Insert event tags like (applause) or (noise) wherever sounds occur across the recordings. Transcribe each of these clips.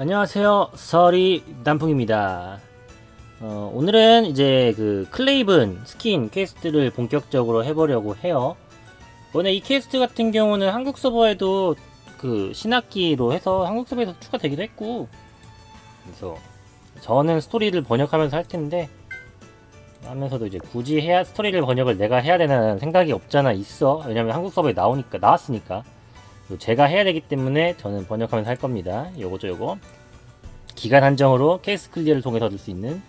안녕하세요. 서리 단풍입니다. 어, 오늘은 이제 그 클레이븐 스킨 퀘스트를 본격적으로 해보려고 해요. 이번에 이 퀘스트 같은 경우는 한국 서버에도 그 신학기로 해서 한국 서버에서 추가되기도 했고 그래서 저는 스토리를 번역하면서 할 텐데 하면서도 이제 굳이 해야 스토리를 번역을 내가 해야 되는 생각이 없잖아 있어 왜냐면 한국 서버에 나오니까 나왔으니까 제가 해야 되기 때문에 저는 번역하면서 할 겁니다. 요거죠 요거. 기간 한정으로 케이스 클리어를 통해서 얻을 수 있는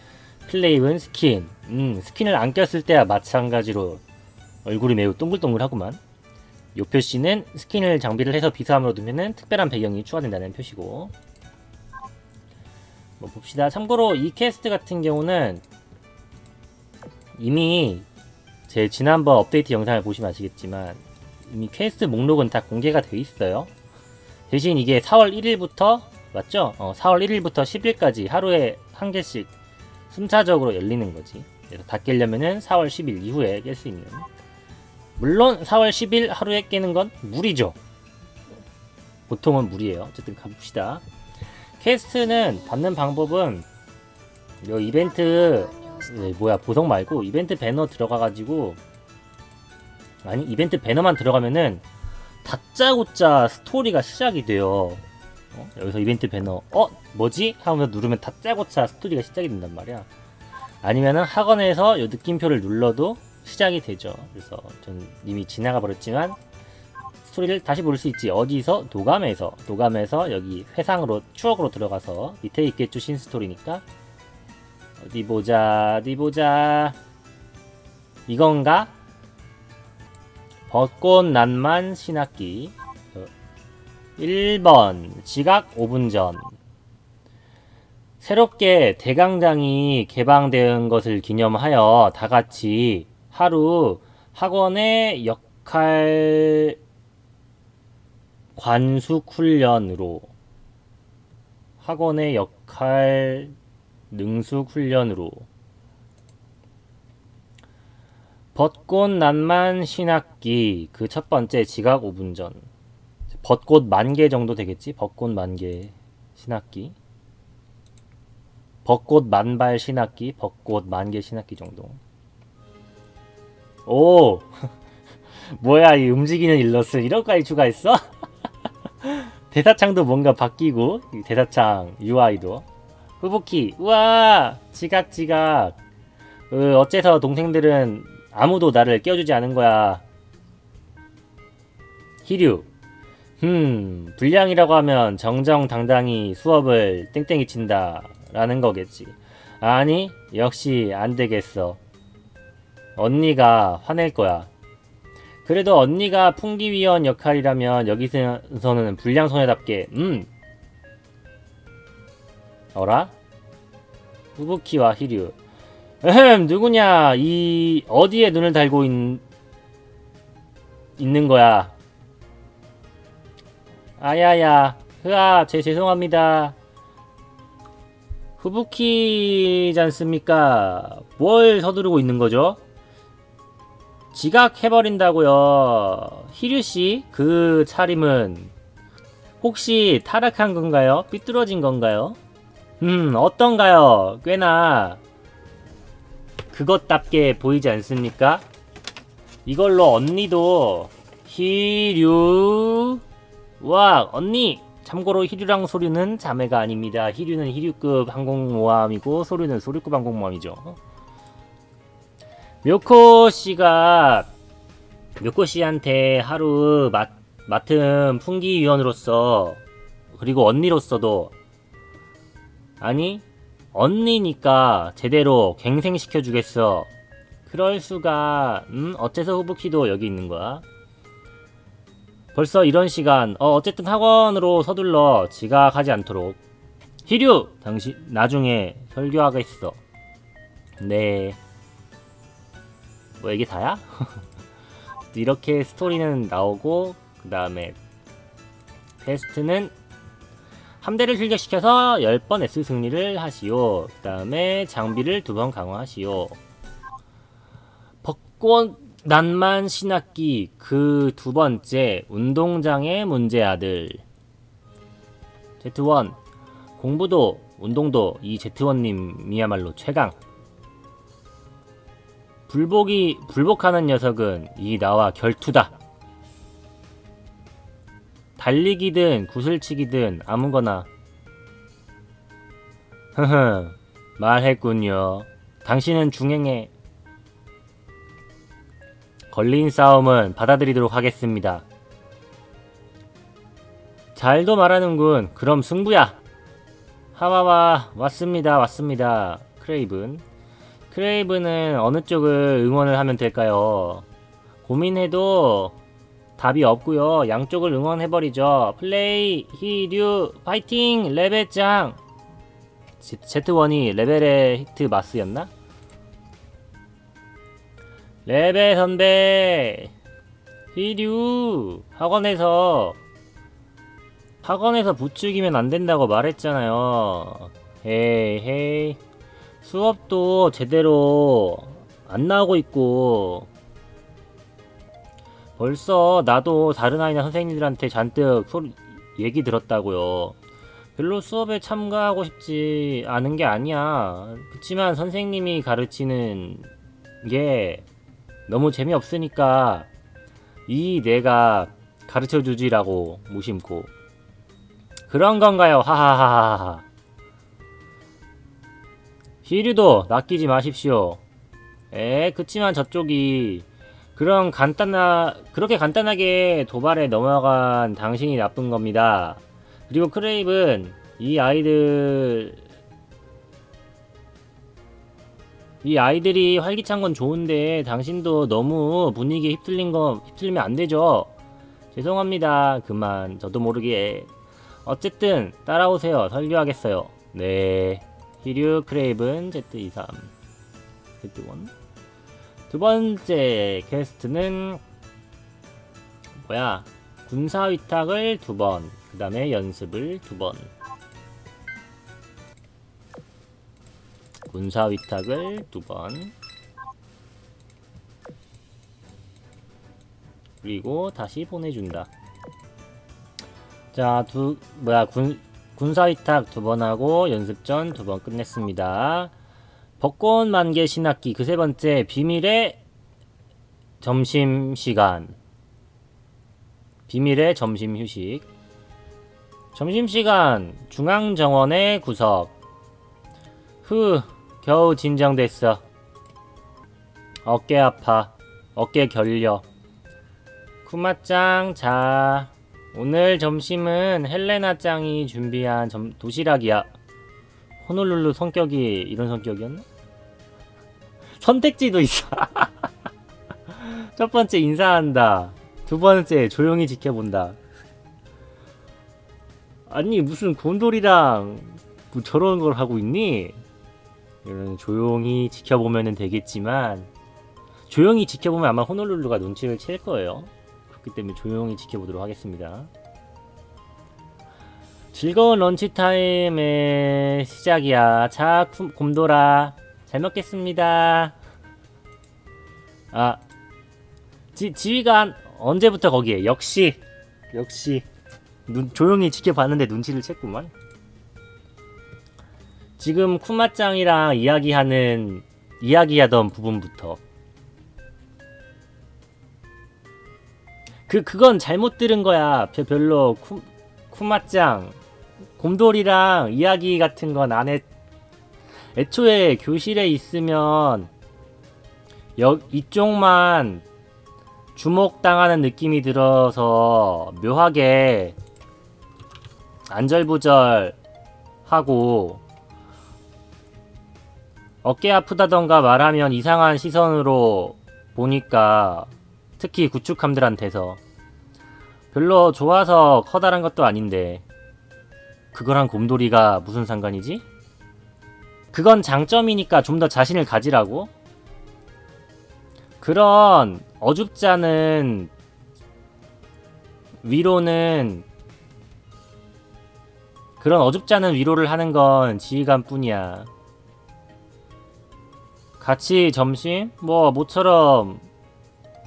클레이븐 스킨. 음 스킨을 안 꼈을 때와 마찬가지로 얼굴이 매우 동글동글하구만. 요 표시는 스킨을 장비를 해서 비사함을 얻으면 특별한 배경이 추가된다는 표시고. 뭐 봅시다. 참고로 이 퀘스트 같은 경우는 이미 제 지난번 업데이트 영상을 보시면 아시겠지만 이미 퀘스트 목록은 다 공개가 되어 있어요. 대신 이게 4월 1일부터 맞죠? 어, 4월 1일부터 10일까지 하루에 한 개씩 순차적으로 열리는 거지. 그래서 다 깨려면은 4월 10일 이후에 깰 수 있는. 물론 4월 10일 하루에 깨는 건 무리죠. 보통은 무리예요. 어쨌든 가봅시다. 퀘스트는 받는 방법은 요 이벤트 네, 뭐야 보석 말고 이벤트 배너 들어가가지고 아니 이벤트 배너만 들어가면은 다짜고짜 스토리가 시작이 돼요 어? 여기서 이벤트 배너 어? 뭐지? 하면서 누르면 다짜고짜 스토리가 시작이 된단 말이야 아니면은 학원에서 요 느낌표를 눌러도 시작이 되죠 그래서 전 이미 지나가 버렸지만 스토리를 다시 볼 수 있지 어디서? 도감에서 도감에서 여기 회상으로 추억으로 들어가서 밑에 있겠죠 신스토리니까 어디 보자 어디 보자 이건가? 벚꽃 난만 신학기. 1번 지각 5분 전. 새롭게 대강장이 개방된 것을 기념하여 다같이 하루 학원의 역할 관숙 훈련으로 학원의 역할 능숙 훈련으로 벚꽃 난만 신학기 그 첫 번째 지각 5분 전. 벚꽃 만개 정도 되겠지? 벚꽃 만개 신학기? 벚꽃 만발 신학기 벚꽃 만개 신학기 정도. 오! (laughs) 뭐야 이 움직이는 일러스. 이런까지 추가했어? (laughs) 대사창도 뭔가 바뀌고 대사창 UI도. 후부키 우와! 지각 지각. 으, 어째서 동생들은 아무도 나를 깨워주지 않은 거야. 히류. 흠 불량이라고 하면 정정당당히 수업을 땡땡이 친다 라는 거겠지. 아니 역시 안 되겠어. 언니가 화낼 거야. 그래도 언니가 풍기위원 역할이라면 여기서는 불량소녀답게 음. 어라? 후부키와 히류 에헴 누구냐 이 어디에 눈을 달고 있, 있는 거야 아야야 흐아 제 죄송합니다 후부키잖습니까 뭘 서두르고 있는 거죠? 지각해버린다고요 히류씨 그 차림은 혹시 타락한 건가요? 삐뚤어진 건가요? 음, 어떤가요? 꽤나 그것답게 보이지 않습니까? 이걸로 언니도 히류 와 언니 참고로 히류랑 소류는 자매가 아닙니다. 히류는 히류급 항공모함이고 소류는 소류급 항공모함이죠. 묘코 씨가 묘코 씨한테 하루 맡, 맡은 풍기위원으로서 그리고 언니로서도 아니 언니니까 제대로 갱생시켜 주겠어. 그럴 수가 음? 어째서 후부키도 여기 있는 거야? 벌써 이런 시간. 어 어쨌든 학원으로 서둘러 지각하지 않도록. 히류! 당신 나중에 설교하겠어. 네 뭐 이게 다야? (laughs) 이렇게 스토리는 나오고 그 다음에 퀘스트는 함대를 출격시켜서 10번 S 승리를 하시오. 그 다음에 장비를 두 번 강화하시오. 벚꽃 난만 신학기 그 두 번째 운동장의 문제 아들 Z1 공부도 운동도 이 제트원님이야말로 최강. 불복이 불복하는 녀석은 이 나와 결투다. 달리기든 구슬치기든 아무거나. 흐흐 말했군요. 당신은 중행에 걸린 싸움은 받아들이도록 하겠습니다. 잘도 말하는군. 그럼 승부야. 하와와 왔습니다. 왔습니다. 크레이븐. 크레이븐은 어느 쪽을 응원을 하면 될까요? 고민해도 답이 없고요. 양쪽을 응원해버리죠. 플레이, 히류, 파이팅, 레벨짱. 제트1이 레벨의 히트 마스였나? 레벨 선배 히류 학원에서 학원에서 부추기면 안 된다고 말했잖아요. 헤이 헤이 수업도 제대로 안 나오고 있고 벌써 나도 다른 아이나 선생님들한테 잔뜩 소리 얘기 들었다고요. 별로 수업에 참가하고 싶지 않은 게 아니야. 그치만 선생님이 가르치는 게 너무 재미없으니까 이 내가 가르쳐 주지라고 무심코 그런 건가요? 하하하하하. 히류도 낚이지 마십시오. 에, 그치만 저쪽이 그런 간단나 그렇게 간단하게 도발에 넘어간 당신이 나쁜 겁니다. 그리고 크레이븐 이 아이들 이 아이들이 활기찬 건 좋은데 당신도 너무 분위기에 휩쓸린 거 휩쓸리면 안 되죠. 죄송합니다. 그만 저도 모르게 어쨌든 따라오세요. 설교하겠어요. 네. 히류 크레이븐 Z23 Z1 두 번째 퀘스트는 뭐야 군사 위탁을 두 번, 그 다음에 연습을 두 번. 군사 위탁을 두 번. 그리고 다시 보내준다. 자, 두, 뭐야, 군, 군사 위탁 두 번 하고 연습전 두 번 끝냈습니다. 벚꽃 만개 신학기 그 세 번째 비밀의 점심 시간. 비밀의 점심 휴식. 점심 시간 중앙 정원의 구석. 후, 겨우 진정됐어. 어깨 아파. 어깨 결려. 쿠마짱, 자. 오늘 점심은 헬레나 짱이 준비한 점, 도시락이야. 호놀룰루 성격이 이런 성격이었나? 선택지도 있어. (laughs) 첫 번째 인사한다. 두 번째 조용히 지켜본다. 아니 무슨 곤돌이랑 뭐 저런 걸 하고 있니? 이런 조용히 지켜보면 되겠지만 조용히 지켜보면 아마 호놀룰루가 눈치를 챌 거예요. 그렇기 때문에 조용히 지켜보도록 하겠습니다. 즐거운 런치타임의 시작이야. 자, 곰돌아. 잘 먹겠습니다. 아, 지, 지휘관 언제부터 거기에? 역시, 역시. 눈, 조용히 지켜봤는데 눈치를 챘구만. 지금 쿠마짱이랑 이야기하는, 이야기하던 부분부터. 그, 그건 잘못 들은 거야. 별- 별로 쿠, 쿠마짱. 곰돌이랑 이야기 같은 건 안 했, 애초에 교실에 있으면, 여, 이쪽만 주목당하는 느낌이 들어서 묘하게 안절부절 하고 어깨 아프다던가 말하면 이상한 시선으로 보니까 특히 구축함들한테서 별로 좋아서 커다란 것도 아닌데 그거랑 곰돌이가 무슨 상관이지? 그건 장점이니까 좀 더 자신을 가지라고? 그런 어줍지 않은 위로는 그런 어줍지 않은 위로를 하는 건 지휘관 뿐이야. 같이 점심? 뭐 모처럼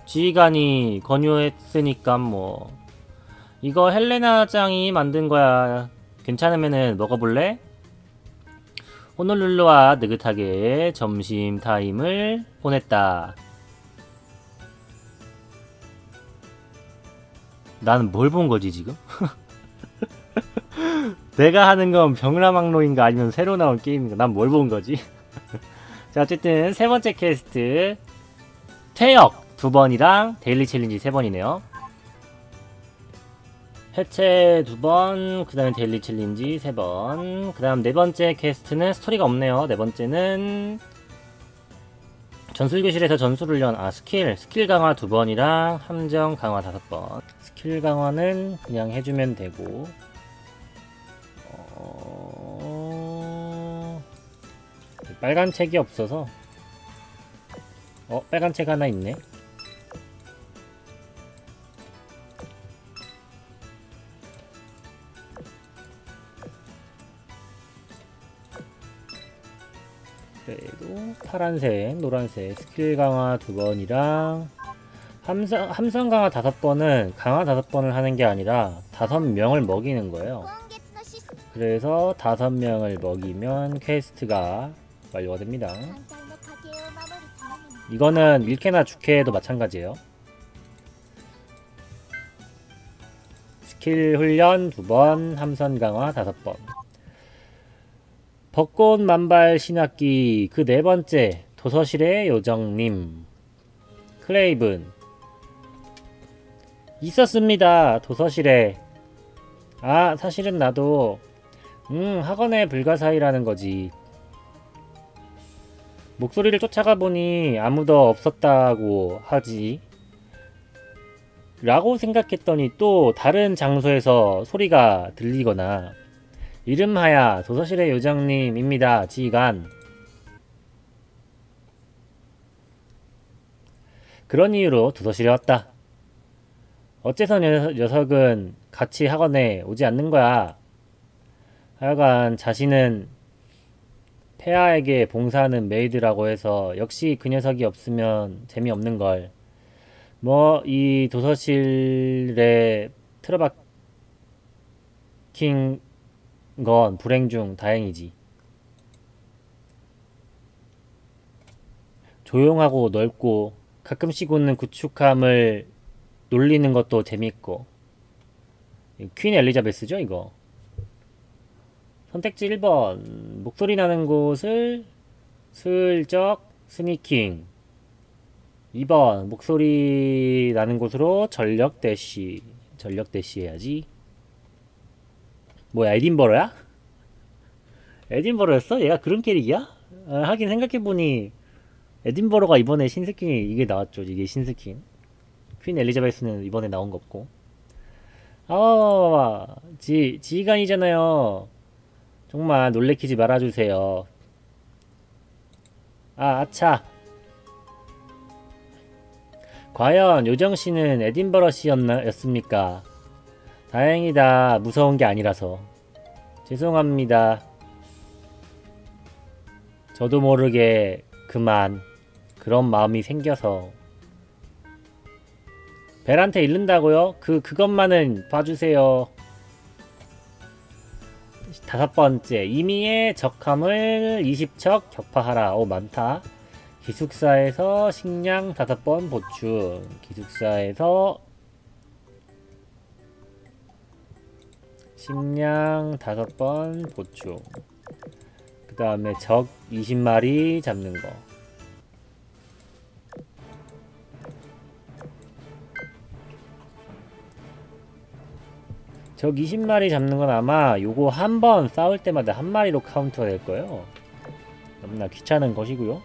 지휘관이 권유했으니까 뭐 이거 헬레나 짱이 만든 거야. 괜찮으면은 먹어볼래? 호놀룰루와 느긋하게 점심 타임을 보냈다. 나는 뭘 본 거지 지금? (laughs) 내가 하는 건 병라망로인가 아니면 새로 나온 게임인가? 난 뭘 본 거지? (laughs) 자 어쨌든 세 번째 퀘스트 퇴역 두 번이랑 데일리 챌린지 세 번이네요. 해체 두 번, 그 다음에 데일리 챌린지 세 번, 그 다음 네 번째 퀘스트는 스토리가 없네요. 네 번째는 전술교실에서 전술훈련, 아, 스킬, 스킬 강화 두 번이랑 함정 강화 다섯 번. 스킬 강화는 그냥 해주면 되고, 어... 빨간 책이 없어서, 어, 빨간 책 하나 있네. 파란색, 노란색 스킬 강화 두번이랑 함상, 함상 강화 다섯 번은 강화 다섯 번을 하는 게 아니라 다섯 명을 먹이는 거예요. 그래서 다섯 명을 먹이면 퀘스트가 완료가 됩니다. 이거는 일케나 주케도 마찬가지예요. 스킬 훈련 두번 함선 강화 다섯 번 벚꽃 만발 신학기 그 네 번째 도서실의 요정님. 클레이븐. 있었습니다 도서실에. 아 사실은 나도 음 학원의 불가사의라는 거지. 목소리를 쫓아가 보니 아무도 없었다고 하지. 라고 생각했더니 또 다른 장소에서 소리가 들리거나 이름하야 도서실의 요정님입니다. 지간. 그런 이유로 도서실에 왔다. 어째서 녀, 녀석은 같이 학원에 오지 않는 거야? 하여간 자신은 폐하에게 봉사하는 메이드라고 해서 역시 그 녀석이 없으면 재미없는 걸. 뭐 이 도서실에 틀어박힌 건 불행 중 다행이지. 조용하고 넓고 가끔씩 웃는 구축함을 놀리는 것도 재밌고. 퀸 엘리자베스죠 이거. 선택지 1번 목소리 나는 곳을 슬쩍 스니킹 2번 목소리 나는 곳으로 전력 대시 전력 대시 해야지 뭐야 에딘버러야? 에딘버러였어? 얘가 그런 캐릭이야? 아, 하긴 생각해보니 에딘버러가 이번에 신스킨이 이게 나왔죠 이게 신스킨 퀸 엘리자베스는 이번에 나온 거 없고 아 지, 지휘관이잖아요 정말 놀래키지 말아주세요. 아, 아차. 과연 요정씨는 에딘버러 씨였습니까? 다행이다. 무서운 게 아니라서. 죄송합니다. 저도 모르게 그만 그런 마음이 생겨서 벨한테 잃는다고요? 그 그것만은 봐주세요. 다섯 번째, 이미의 적함을 20척 격파하라. 오, 많다. 기숙사에서 식량 다섯 번 보충. 기숙사에서 식량 다섯 번 보충. 그 다음에 적 20마리 잡는 거. 적 20마리 잡는 건 아마 요거 한 번 싸울 때마다 한 마리로 카운트가 될 거예요. 너무나 귀찮은 것이고요.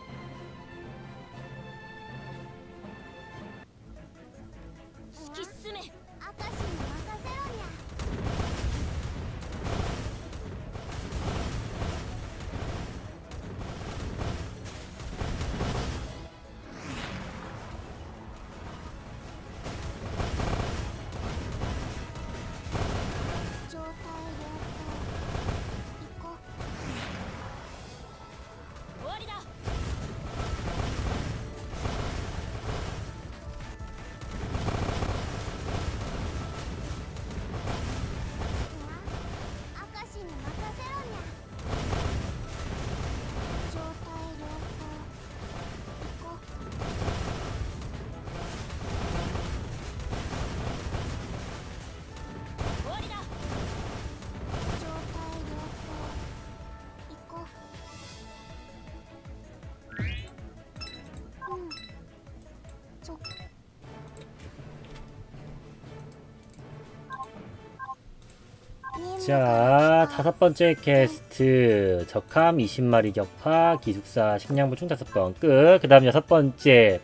자, 다섯 번째 퀘스트. 적함 20마리 격파, 기숙사 식량부 총 다섯 번 끝. 그 다음 여섯 번째.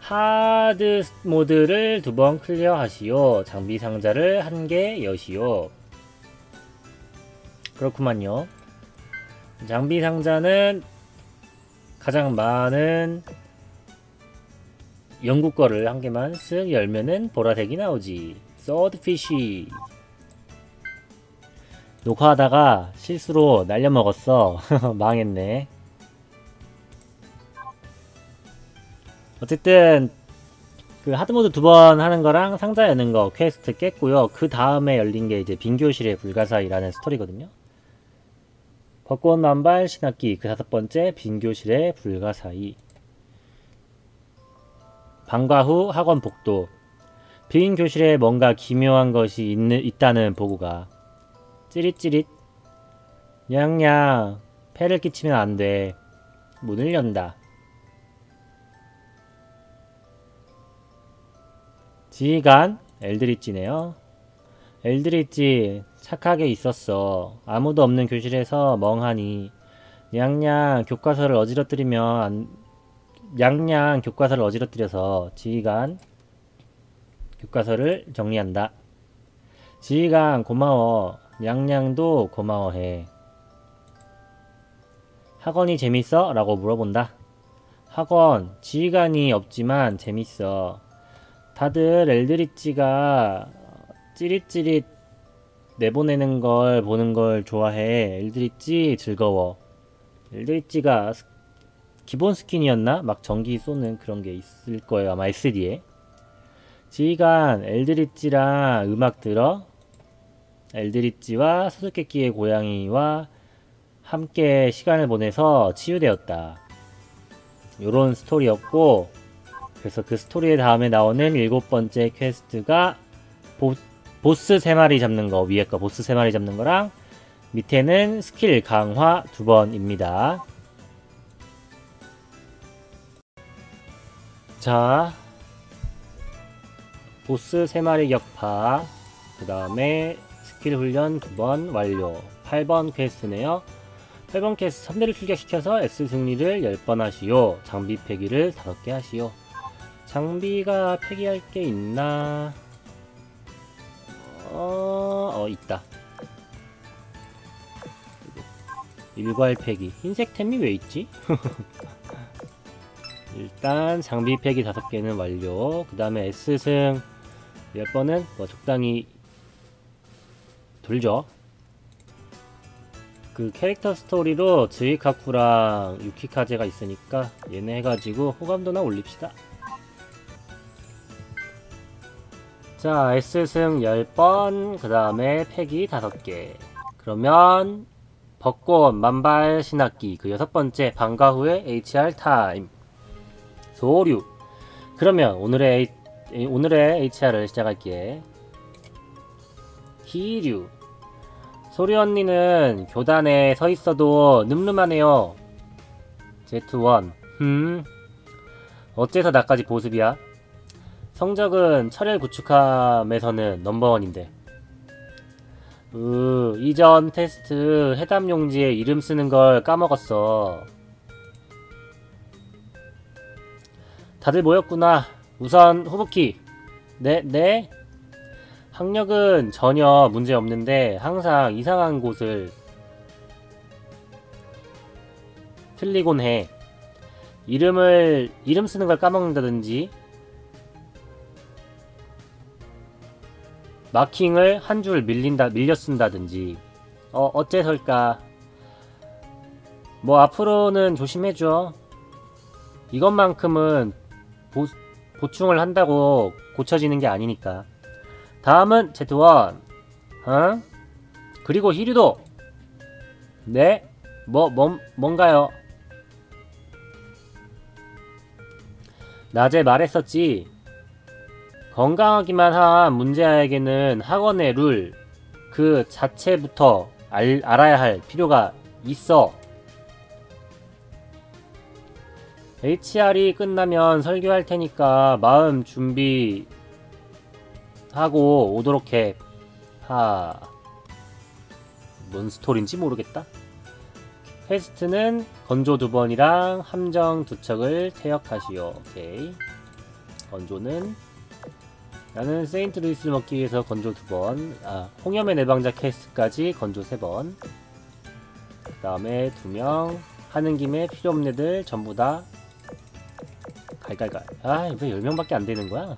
하드 모드를 두 번 클리어 하시오. 장비 상자를 한 개 여시오. 그렇구만요. 장비 상자는 가장 많은 영국 거를 한 개만 쓱 열면은 보라색이 나오지. 서드피쉬. 녹화하다가 실수로 날려먹었어. (laughs) 망했네. 어쨌든 그 하드모드 두 번 하는 거랑 상자 여는 거 퀘스트 깼고요. 그 다음에 열린 게 이제 빈교실의 불가사의라는 스토리거든요. 벚꽃 만발 신학기 그 다섯 번째 빈교실의 불가사의 방과 후 학원 복도 빈 교실에 뭔가 기묘한 것이 있는, 있다는 보고가 찌릿찌릿. 냥냥. 폐를 끼치면 안돼. 문을 연다. 지휘관 엘드리찌네요. 엘드리찌 착하게 있었어. 아무도 없는 교실에서 멍하니. 냥냥. 교과서를 어지러뜨리면 안, 냥냥. 교과서를 어지러뜨려서 지휘관 교과서를 정리한다. 지휘관 고마워 냥냥도 고마워해. 학원이 재밌어? 라고 물어본다. 학원, 지휘관이 없지만 재밌어. 다들 엘드리찌가 찌릿찌릿 내보내는 걸 보는 걸 좋아해. 엘드리찌 즐거워. 엘드리찌가 스- 기본 스킨이었나? 막 전기 쏘는 그런 게 있을 거예요. 아마 SD에. 지휘관, 엘드리찌랑 음악 들어? 엘드리찌와 수수께끼의 고양이와 함께 시간을 보내서 치유되었다. 요런 스토리였고, 그래서 그 스토리의 다음에 나오는 일곱 번째 퀘스트가 보, 보스 세 마리 잡는 거, 위에 거 보스 세 마리 잡는 거랑 밑에는 스킬 강화 두 번입니다. 자, 보스 세 마리 격파, 그 다음에 스킬 훈련 9번 완료. 8번 퀘스트네요. 8번 퀘스트 3대를 출격시켜서 S 승리를 10번 하시오. 장비 폐기를 5개 하시오. 장비가 폐기할 게 있나? 어, 어 있다. 일괄 폐기. 흰색 템이 왜 있지? (laughs) 일단 장비 폐기 5개는 완료. 그 다음에 S승. 10번은 뭐 적당히 돌죠. 그 캐릭터 스토리로 즈이카쿠랑 유키카제가 있으니까 얘네 해가지고 호감도나 올립시다. 자, S승 10번, 그 다음에 팩이 5개. 그러면 벚꽃 만발 신학기 그 여섯 번째 방과 후의 HR 타임. 소류. 그러면 오늘의 오늘의 HR을 시작할게. 희류. 소리 언니는 교단에 서 있어도 늠름하네요. 제트1. 흠. 어째서 나까지 보습이야? 성적은 철혈 구축함에서는 넘버원인데. 으, 이전 테스트 해담 용지에 이름 쓰는 걸 까먹었어. 다들 모였구나. 우선 후보키. 네, 네. 학력은 전혀 문제 없는데 항상 이상한 곳을 틀리곤 해. 이름을 이름 쓰는 걸 까먹는다든지 마킹을 한 줄 밀린다 밀려 쓴다든지 어 어째설까? 뭐 앞으로는 조심해줘. 이것만큼은 보, 보충을 한다고 고쳐지는 게 아니니까. 다음은 제트원. 어? 그리고 히류도. 네? 뭐, 뭐, 뭔가요? 낮에 말했었지. 건강하기만 한 문제아에게는 학원의 룰, 그 자체부터 알, 알아야 할 필요가 있어. HR이 끝나면 설교할 테니까 마음 준비 하고 오도록 해. 하. 뭔 스토리인지 모르겠다. 퀘스트는 건조 두 번이랑 함정 두 척을 퇴역하시오. 오케이. 건조는 나는 세인트 루이스를 먹기 위해서 건조 두 번, 아 홍염의 내방자 퀘스트까지 건조 세 번. 그 다음에 두 명 하는 김에 필요 없는 애들 전부 다 갈갈갈. 아, 왜 10명밖에 안 되는 거야?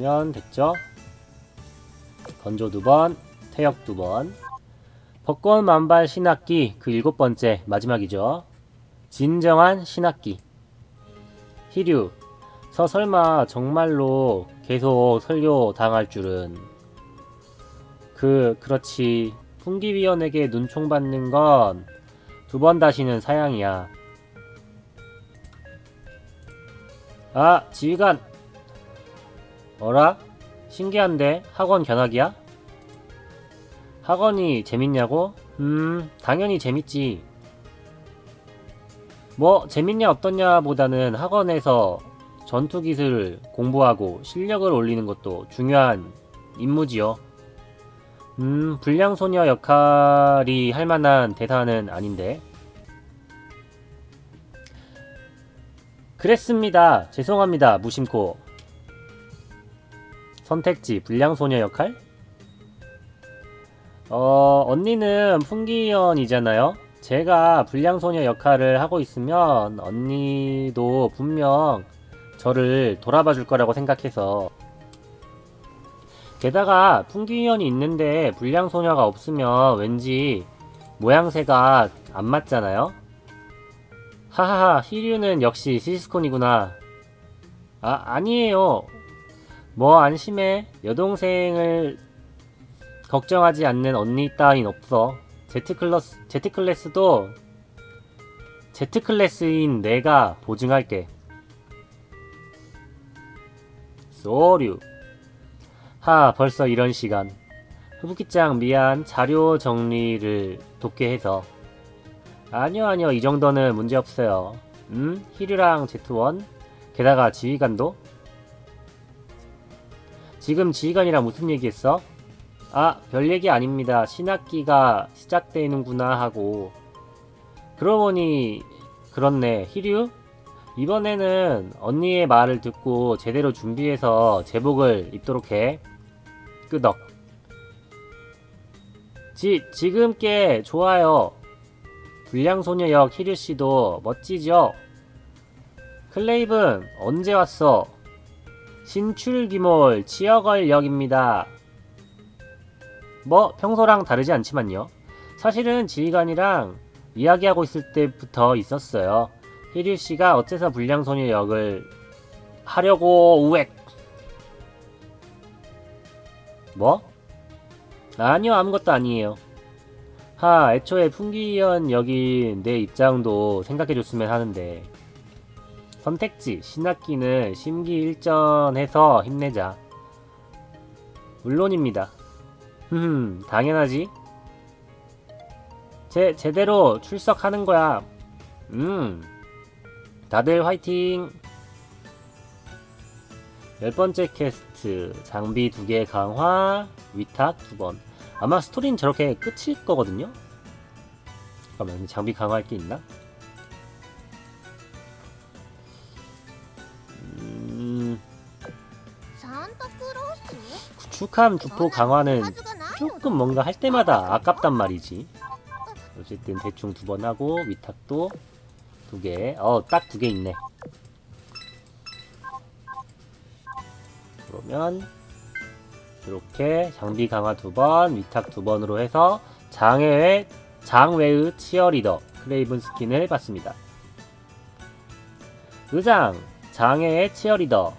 자, 요러면 됐죠? 건조 두 번, 퇴역 두 번. 벚꽃 만발 신학기 그 일곱 번째 마지막이죠. 진정한 신학기. 희류. 서 설마 정말로 계속 설교 당할 줄은. 그 그렇지. 풍기위원에게 눈총 받는 건 두 번 다시는 사양이야. 아, 지휘관. 어라? 신기한데 학원 견학이야? 학원이 재밌냐고? 음, 당연히 재밌지. 뭐, 재밌냐 어떻냐 보다는 학원에서 전투 기술을 공부하고 실력을 올리는 것도 중요한 임무지요. 음, 불량소녀 역할이 할 만한 대사는 아닌데. 그랬습니다. 죄송합니다. 무심코. 선택지, 불량소녀 역할? 어, 언니는 풍기연이잖아요? 제가 불량소녀 역할을 하고 있으면 언니도 분명 저를 돌아봐 줄 거라고 생각해서 게다가 풍기연이 있는데 불량소녀가 없으면 왠지 모양새가 안 맞잖아요? 하하하, 히류는 역시 시스콘이구나. 아, 아니에요. 뭐 안심해. 여동생을 걱정하지 않는 언니 따윈 없어. 제트클래스, 제트클래스도 제트클래스인 내가 보증할게. 소류. 하, 벌써 이런 시간. 후부기짱 미안. 자료 정리를 돕게 해서. 아니요, 아니요. 이 정도는 문제 없어요. 음, 히류랑 제트원. 게다가 지휘관도. 지금 지휘관이랑 무슨 얘기했어? 아, 별 얘기 아닙니다. 신학기가 시작되는구나 하고. 그러고 보니, 그렇네. 히류? 이번에는 언니의 말을 듣고 제대로 준비해서 제복을 입도록 해. 끄덕. 지, 지금 께 좋아요. 불량소녀 역 히류씨도 멋지죠? 클레이븐, 언제 왔어? 신출기몰 치어걸 역입니다. 뭐 평소랑 다르지 않지만요. 사실은 지휘관이랑 이야기하고 있을 때부터 있었어요. 희류 씨가 어째서 불량소녀 역을 하려고 우액. 뭐? 아니요 아무것도 아니에요. 하 애초에 풍기연 역이 내 입장도 생각해줬으면 하는데 선택지 신학기는 심기일전해서 힘내자. 물론입니다. 흠, 당연하지. 제, 제대로 출석하는 거야. 음, 다들 화이팅! 열 번째 퀘스트, 장비 두 개 강화, 위탁 두 번. 아마 스토리는 저렇게 끝일 거거든요? 잠깐만, 장비 강화할 게 있나? 축함 어? 주포 강화는 조금 뭔가 할 때마다 아깝단 말이지. 어쨌든 대충 두 번 하고 위탁도 두 개 어 딱 두개 어, 있네. 그러면 이렇게 장비 강화 두 번, 위탁 두 번으로 해서 장외 장외의 치어리더 크레이븐 스킨을 받습니다. 의장 장외의 치어리더.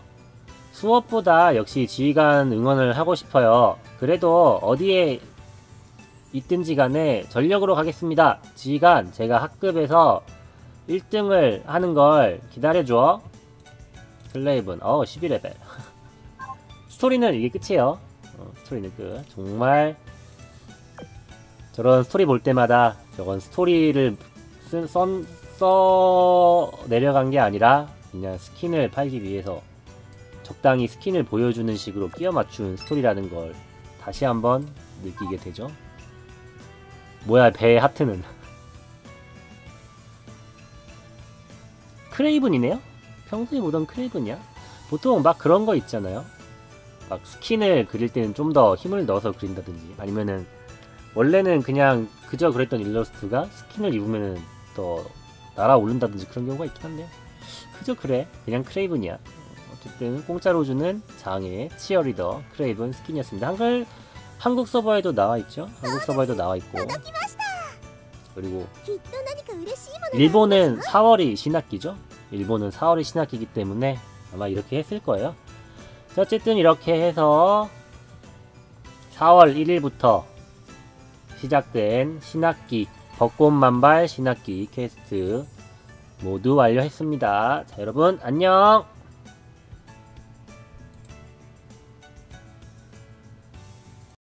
수업보다 역시 지휘관 응원을 하고 싶어요. 그래도 어디에 있든지 간에 전력으로 가겠습니다. 지휘관, 제가 학급에서 1등을 하는 걸 기다려줘. 슬레이븐, 어 12레벨. (laughs) 스토리는 이게 끝이에요. 어, 스토리는 끝. 정말 저런 스토리 볼 때마다 저건 스토리를 쓴, 썬, 써 내려간 게 아니라 그냥 스킨을 팔기 위해서 적당히 스킨을 보여주는 식으로 끼워 맞춘 스토리라는 걸 다시 한번 느끼게 되죠. 뭐야 배의 하트는 크레이븐이네요? 평소에 보던 크레이븐이야? 보통 막 그런 거 있잖아요. 막 스킨을 그릴 때는 좀 더 힘을 넣어서 그린다든지 아니면은 원래는 그냥 그저 그랬던 일러스트가 스킨을 입으면은 더 날아오른다든지 그런 경우가 있긴 한데 그저 그래 그냥 크레이븐이야 어쨌든 공짜로 주는 장애, 치어리더, 크레이븐, 스킨이었습니다. 한글 한국 서버에도 나와 있죠. 한국 서버에도 나와 있고. 그리고 일본은 4월이 신학기죠. 일본은 4월이 신학기이기 때문에 아마 이렇게 했을 거예요. 어쨌든 이렇게 해서 4월 1일부터 시작된 신학기 벚꽃 만발 신학기 퀘스트 모두 완료했습니다. 자 여러분 안녕